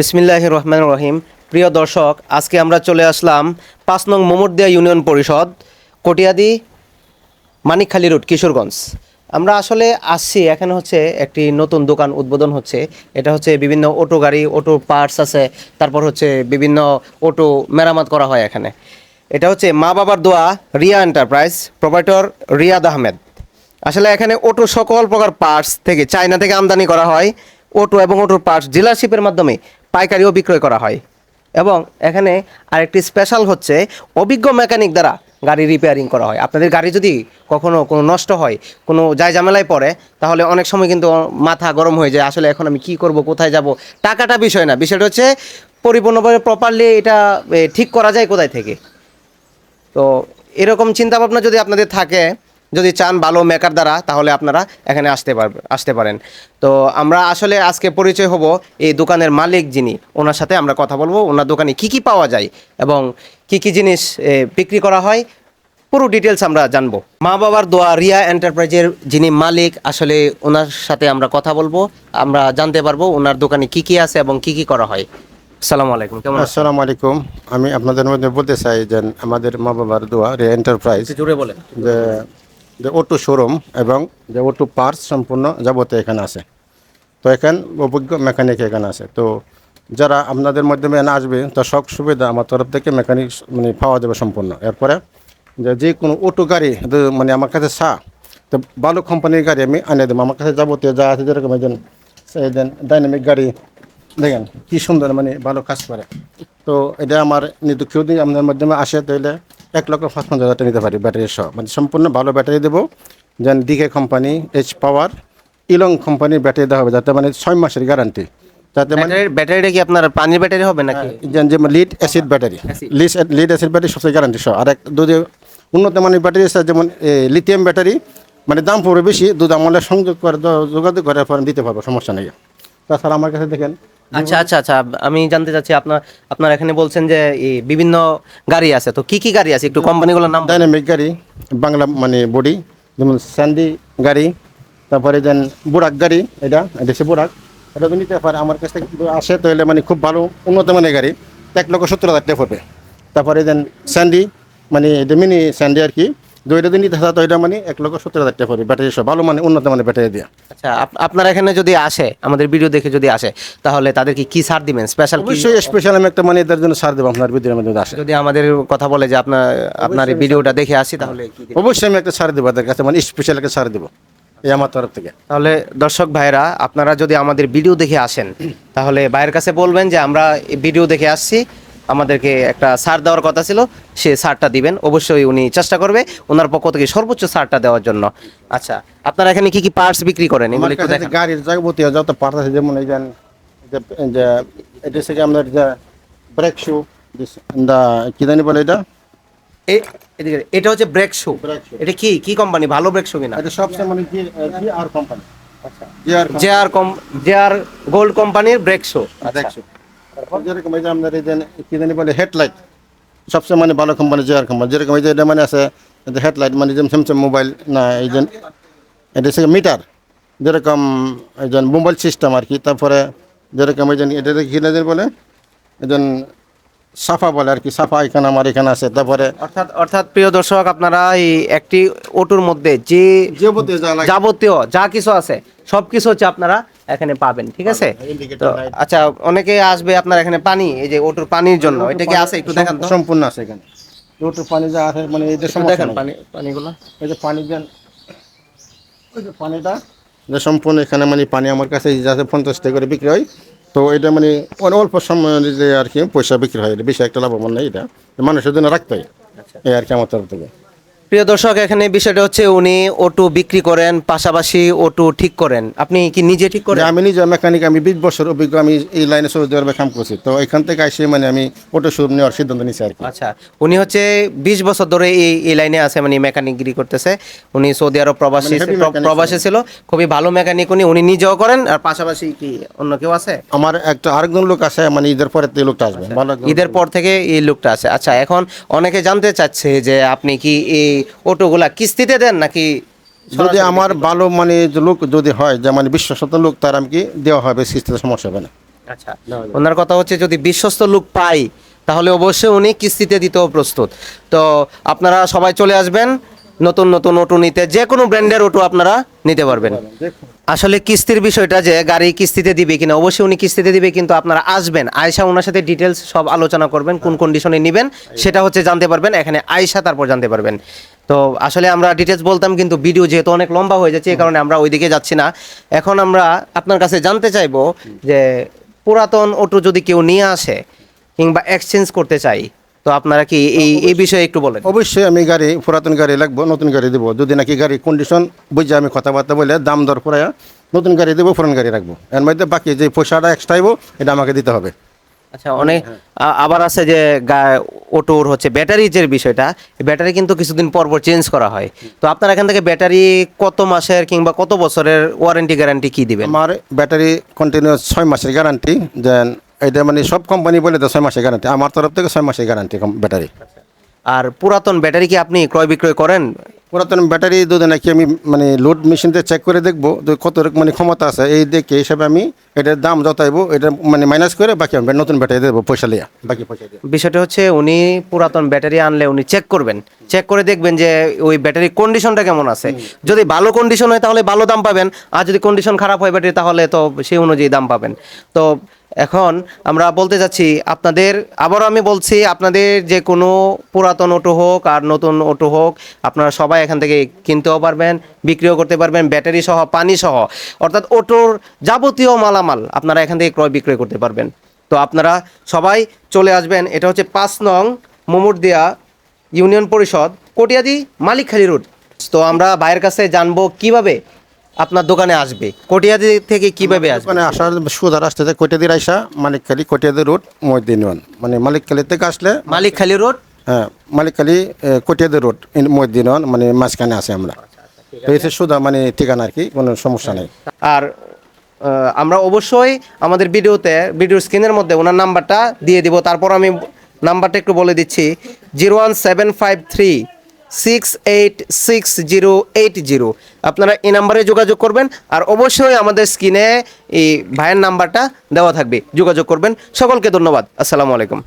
বিসমিল্লাহ রহমান রহিম। প্রিয় দর্শক, আজকে আমরা চলে আসলাম পাঁচ নং মোমরদিয়া ইউনিয়ন পরিষদ, কটিয়াদি, মানিকখালী রোড, কিশোরগঞ্জ। আমরা আসলে আসছি, এখানে হচ্ছে একটি নতুন দোকান উদ্বোধন হচ্ছে। এটা হচ্ছে বিভিন্ন অটো গাড়ি, অটো পার্টস আছে, তারপর হচ্ছে বিভিন্ন অটো মেরামত করা হয় এখানে। এটা হচ্ছে মা বাবার দোয়া, রিয়া এন্টারপ্রাইজ, প্রোভাইডর রিয়াদ আহমেদ। আসলে এখানে অটো সকল প্রকার পার্টস থেকে, চায়না থেকে আমদানি করা হয়। অটো এবং অটোর পার্টস ডিলারশিপের মাধ্যমে পাইকারিও বিক্রয় করা হয়। এবং এখানে আরেকটি স্পেশাল হচ্ছে অভিজ্ঞ মেকানিক দ্বারা গাড়ি রিপেয়ারিং করা হয়। আপনাদের গাড়ি যদি কখনো কোনো নষ্ট হয়, কোনো যায় ঝামেলায় পড়ে, তাহলে অনেক সময় কিন্তু মাথা গরম হয়ে যায়, আসলে এখন আমি কি করব, কোথায় যাব? টাকাটা বিষয় না, বিষয়টা হচ্ছে পরিপূর্ণভাবে প্রপারলি এটা ঠিক করা যায় কোথায় থেকে? তো এরকম চিন্তাভাবনা যদি আপনাদের থাকে যদি চান ভালো মেকার দ্বারা তাহলে আপনারা এখানে আসতে পারবে আসতে পারেন। তো আমরা আসলে আজকে পরিচয় হব এই দোকানের মালিক যিনি ওনার সাথে আমরা কথা বলব। ওনার দোকানে কি কি পাওয়া যায় এবং কি কি জিনিস বিক্রি করা হয় পুরো ডিটেলস আমরা জানব। মা বাবার দোয়া রিয়া এন্টারপ্রাইজের যিনি মালিক আসলে ওনার সাথে আমরা কথা বলব। আমরা জানতে পারব ওনার দোকানে কি কি আছে এবং কি কি করা হয়। আসসালামু আলাইকুম কেমন? আসসালামু আলাইকুম। আমি আপনাদের মধ্যে বলতে চাই যে আমাদের মা বাবার দোয়া রিয়া এন্টারপ্রাইজ জোরে বলেন। যে যে অটো শোরুম এবং যে অটো পার্টস সম্পূর্ণ যাবতীয় এখানে আছে। তো এখানে অভিজ্ঞ মেকানিক এখানে আছে। তো যারা আপনাদের মাধ্যমে এনে আসবে, তো সব সুবিধা আমার তরফ থেকে মেকানিক মানে পাওয়া যাবে সম্পূর্ণ। এরপরে যে যে কোনো অটো গাড়ি মানে আমার কাছে সা, তো ভালো কোম্পানির গাড়ি আমি আনে দেবো। আমার কাছে যাবতীয় যা আছে যেরকম একজন দেন ডাইনামিক গাড়ি, দেখেন কি সুন্দর মানে ভালো কাজ করে। তো এটা আমার কেউ যদি আপনার মাধ্যমে আসে তাহলে এক লক্ষ পাঁচ পঞ্চাশ হাজার টাকা নিতে পারি ব্যাটারি সহ। মানে সম্পূর্ণ ভালো ব্যাটারি দেবো। যেন ডিকে কোম্পানি এইচ পাওয়ার ইলং কোম্পানির ব্যাটারি দেওয়া হবে যাতে মানে ছয় মাসের গ্যারান্টি যাতে মানে ব্যাটারিটা কি আপনার পানির ব্যাটারি হবে নাকি? যেন যে lead acid battery. Lead lead acid battery সবচেয়ে গ্যারান্টি সহ। আর এক যদি উন্নত মানের ব্যাটারি আছে যেমন লিথিয়াম ব্যাটারি। মানে দাম পড়বে বেশি দুধ আমলে সংযোগ করে যোগাযোগ করার পরে দিতে পারব সমস্যা নেই। তাছাড়া আমার কাছে দেখেন আচ্ছা আচ্ছা আচ্ছা আমি জানতে চাচ্ছি আপনার আপনার এখানে বলছেন যে বিভিন্ন গাড়ি আছে, তো কি কি গাড়ি আছে? একটু কোম্পানিগুলোর নাম ডাইনামিক গাড়ি, বাংলা মানে বডি, যেমন স্যান্ডি গাড়ি, তারপরে দেন বুড়াক গাড়ি, এটা হচ্ছে বুড়াক এটা তো নিতে পারে, আমার কাছ থেকে আসে, তাহলে মানে খুব ভালো, উন্নত মানের গাড়ি। এক লক্ষ সত্তর হাজার টাকা পড়বে। তারপরে দেন স্যান্ডি মানে এটা মিনি স্যান্ডি আর কি এটা যদি নিতে হয় এটা মানে এক লক্ষ সত্তর হাজার টাকা পড়বে ব্যাটারি সব ভালো মানে উন্নত মানের ব্যাটারি দিয়ে। আচ্ছা আপ- আপনার এখানে যদি আসে আমাদের ভিডিও দেখে যদি আসে তাহলে তাদেরকে কি সার দিবেন? স্পেশাল অবশ্যই স্পেশাল আমি একটা মানে এদের জন্য সার দেবো আপনার ভিডিওর মধ্যে আসে। যদি আমাদের কথা বলে যে আপনার আপনার এই ভিডিওটা দেখে আসি তাহলে অবশ্যই আমি একটা সার দেবো এদের কাছে মানে স্পেশাল একটা সার দেবো এই আমার তরফ থেকে। তাহলে দর্শক ভাইরা আপনারা যদি আমাদের ভিডিও দেখে আসেন তাহলে ভাইয়ের কাছে বলবেন যে আমরা ভিডিও দেখে আসছি। আমাদেরকে একটা সার দেওয়ার কথা ছিল সে সারটা দিবেন। অবশ্যই উনি চেষ্টা করবে ওনার পক্ষ থেকে সর্বোচ্চ সারটা দেওয়ার জন্য। আচ্ছা আপনারা এখানে কি কি পার্টস বিক্রি করেন? এগুলো একটু কাছে গাড়ির যাবতীয় যত পার্ট আছে যেমন এই যে- এটা থেকে আপনার যে ব্রেক শু কি জানি বলে এটা? এটা হচ্ছে ব্রেক শু এটা কি কি কোম্পানি ভালো ব্রেক শু কিনা? এটা সবচেয়ে মানে জি জি আর কোম্পানি আচ্ছা জি আর জে আর কম জে আর গোল্ড কোম্পানির ব্রেক শু ব্রেক শু তারপর? যেরকম এই যে আপনার এই যে কি জানি বলে হেডলাইট। সবচেয়ে মানে ভালো কোম্পানি আর কোম্পানি যেরকম এই যে এটা মানে আছে হেডলাইট মানে যেমন স্যামসাং মোবাইল না এই যে এটা হচ্ছে মিটার। যেরকম এই যে মোবাইল সিস্টেম আর কি তারপরে যেরকম এই যে এটা কি না বলে এই যে সাফা বলে আর কি সাফা এখানে আমার এখানে আছে। তারপরে অর্থাৎ অর্থাৎ প্রিয় দর্শক আপনারা এই একটি অটোর মধ্যে যে যাবতীয় যা যাবতীয় যা কিছু আছে সব কিছু হচ্ছে আপনারা এখানে পাবেন ঠিক আছে? তো আচ্ছা অনেকে আসবে আপনার এখানে পানি এই যে অটোর পানির জন্য এটা কি আছে? একটু দেখান তো। সম্পূর্ণ আছে এখানে। দুটো পানি যা আছে মানে এই যে সমস্যা পানি পানিগুলো। এই যে পানি দেন ওই যে পানিটা যে সম্পূর্ণ এখানে মানে পানি আমার কাছে এই যে আছে পঞ্চাশ টাকা করে বিক্রি হয়। তো এটা মানে অনেক অল্প সময় যে আর কি পয়সা বিক্রি হয় এটা বেশি একটা লাভবান নেই এটা। মানুষের জন্য রাখতে হয়। এই আর কি আমার তরফ থেকে। প্রিয় দর্শক এখানে বিষয়টা হচ্ছে উনি অটো বিক্রি করেন পাশাপাশি অটো ঠিক করেন। আপনি কি নিজে ঠিক করেন? আমি নিজে মেকানিক আমি বিশ বছর অভিজ্ঞ আমি এই লাইনে সৌদি আরবে কাম করছি। তো এখান থেকে আসে মানে আমি অটো শোরুম নেওয়ার সিদ্ধান্ত নিয়েছি আর কি। আচ্ছা উনি হচ্ছে বিশ বছর ধরে এই এই লাইনে আছে মানে মেকানিকগিরি করতেছে। উনি সৌদি আরব প্রবাসী মানে প্রবাসী ছিল খুবই ভালো মেকানিক উনি উনি নিজেও করেন আর পাশাপাশি কি অন্য কেউ আছে? আমার একটা আরেকজন লোক আছে মানে ঈদের পরে এই লোকটা আসবে। ভালো ঈদের পর থেকে এই লোকটা আছে। আচ্ছা এখন অনেকে জানতে চাচ্ছে যে আপনি কি এই অটোগুলা কিস্তিতে দেন নাকি যদি আমার ভালো মানে লোক যদি হয় যে মানে বিশ্বস্ত লোক তার আমি কি দেওয়া হবে কিস্তিতে সমস্যা হবে না? আচ্ছা ওনার কথা হচ্ছে যদি বিশ্বস্ত লোক পাই তাহলে অবশ্যই উনি কিস্তিতে দিতেও প্রস্তুত। তো আপনারা সবাই চলে আসবেন। নতুন নতুন অটো নিতে যে কোনো ব্র্যান্ডের অটো আপনারা নিতে পারবেন। আসলে কিস্তির বিষয়টা যে গাড়ি কিস্তিতে দিবে কিনা অবশ্যই উনি কিস্তিতে দিবে কিন্তু আপনারা আসবেন আয়সা ওনার সাথে ডিটেলস সব আলোচনা করবেন কোন কন্ডিশনে নেবেন সেটা হচ্ছে জানতে পারবেন এখানে আয়সা তারপর জানতে পারবেন। তো আসলে আমরা ডিটেলস বলতাম কিন্তু ভিডিও যেহেতু অনেক লম্বা হয়ে যাচ্ছে এই কারণে আমরা ওইদিকে যাচ্ছি না। এখন আমরা আপনার কাছে জানতে চাইব যে পুরাতন অটো যদি কেউ নিয়ে আসে কিংবা এক্সচেঞ্জ করতে চাই তো আপনারা কি এই এই বিষয়ে একটু বলেন। অবশ্যই আমি গাড়ি পুরাতন গাড়ি লাগবো নতুন গাড়ি দেবো। যদি নাকি গাড়ি কন্ডিশন বুঝে আমি কথাবার্তা বলে দাম দর করে নতুন গাড়ি দেবো পুরান গাড়ি রাখব। এর মধ্যে বাকি যে পয়সাটা এক্সট্রা এটা আমাকে দিতে হবে। আচ্ছা অনেক আবার আছে যে অটোর হচ্ছে ব্যাটারি যে বিষয়টা ব্যাটারি কিন্তু কিছুদিন পর পর চেঞ্জ করা হয়। তো আপনার এখান থেকে ব্যাটারি কত মাসের কিংবা কত বছরের ওয়ারেন্টি গ্যারান্টি কি দিবেন? আমার ব্যাটারি কন্টিনিউ ছয় মাসের গ্যারান্টি দেন এটা মানে সব কোম্পানি বলে তো ছয় মাসের গ্যারান্টি আমার তরফ থেকে ছয় মাসের গ্যারান্টি ব্যাটারি আর পুরাতন ব্যাটারি কি আপনি ক্রয় বিক্রয় করেন? পুরাতন ব্যাটারি যদি নাকি আমি মানে লোড মেশিনতে চেক করে দেখব কত মানে ক্ষমতা আছে। এই দেখে হিসাবে আমি এটার দাম যতাইবো এটা মানে মাইনাস করে বাকি আমি নতুন ব্যাটারি দেবো পয়সা লিয়া বাকি পয়সা দিয়ে বিষয়টা হচ্ছে উনি পুরাতন ব্যাটারি আনলে উনি চেক করবেন। চেক করে দেখবেন যে ওই ব্যাটারির কন্ডিশনটা কেমন আছে। যদি ভালো কন্ডিশন হয় তাহলে ভালো দাম পাবেন আর যদি কন্ডিশন খারাপ হয় ব্যাটারি তাহলে তো সেই অনুযায়ী দাম পাবেন। তো এখন আমরা বলতে যাচ্ছি, আপনাদের, আবারও আমি বলছি, আপনাদের যে কোনো পুরাতন অটো হোক আর নতুন অটো হোক, আপনারা সবাই এখান থেকে কিনতেও পারবেন, বিক্রিও করতে পারবেন, ব্যাটারি সহ, পানি সহ। অর্থাৎ অটোর যাবতীয় মালামাল আপনারা এখান থেকে ক্রয় বিক্রয় করতে পারবেন। তো আপনারা সবাই চলে আসবেন, এটা হচ্ছে পাঁচ নং মোমরদিয়া ইউনিয়ন পরিষদ, কটিয়াদি মালিকখালী রোড। তো আমরা ভাইয়ের কাছে জানব কীভাবে আপনার দোকানে আসবে? কটিয়াদি থেকে কীভাবে আসবে? মানে আসার সুদার আসতে কটিয়াদির আইসা মালিকখালি কটিয়াদি রোড মহিদিনওয়ান মানে মালিকখালি থেকে আসলে মালিকখালী রোড? হ্যাঁ মালিকখালি কটিয়াদি রোড মহিদিনওয়ান মানে মাঝখানে আছে আমরা। তো এই সুদা মানে ঠিকানা আর কি কোনো সমস্যা নেই। আর আমরা অবশ্যই আমাদের ভিডিওতে ভিডিও স্ক্রিনের মধ্যে ওনার নাম্বারটা দিয়ে দিব। তারপর আমি নাম্বারটা একটু বলে দিচ্ছি zero one seven five three six eight six zero eight zero আপনারা এই নাম্বারে যোগাযোগ করবেন আর অবশ্যই আমাদের স্ক্রিনে এই ভাইয়ের নাম্বারটা দেওয়া থাকবে। যোগাযোগ করবেন। সকলকে ধন্যবাদ। আসসালামু আলাইকুম।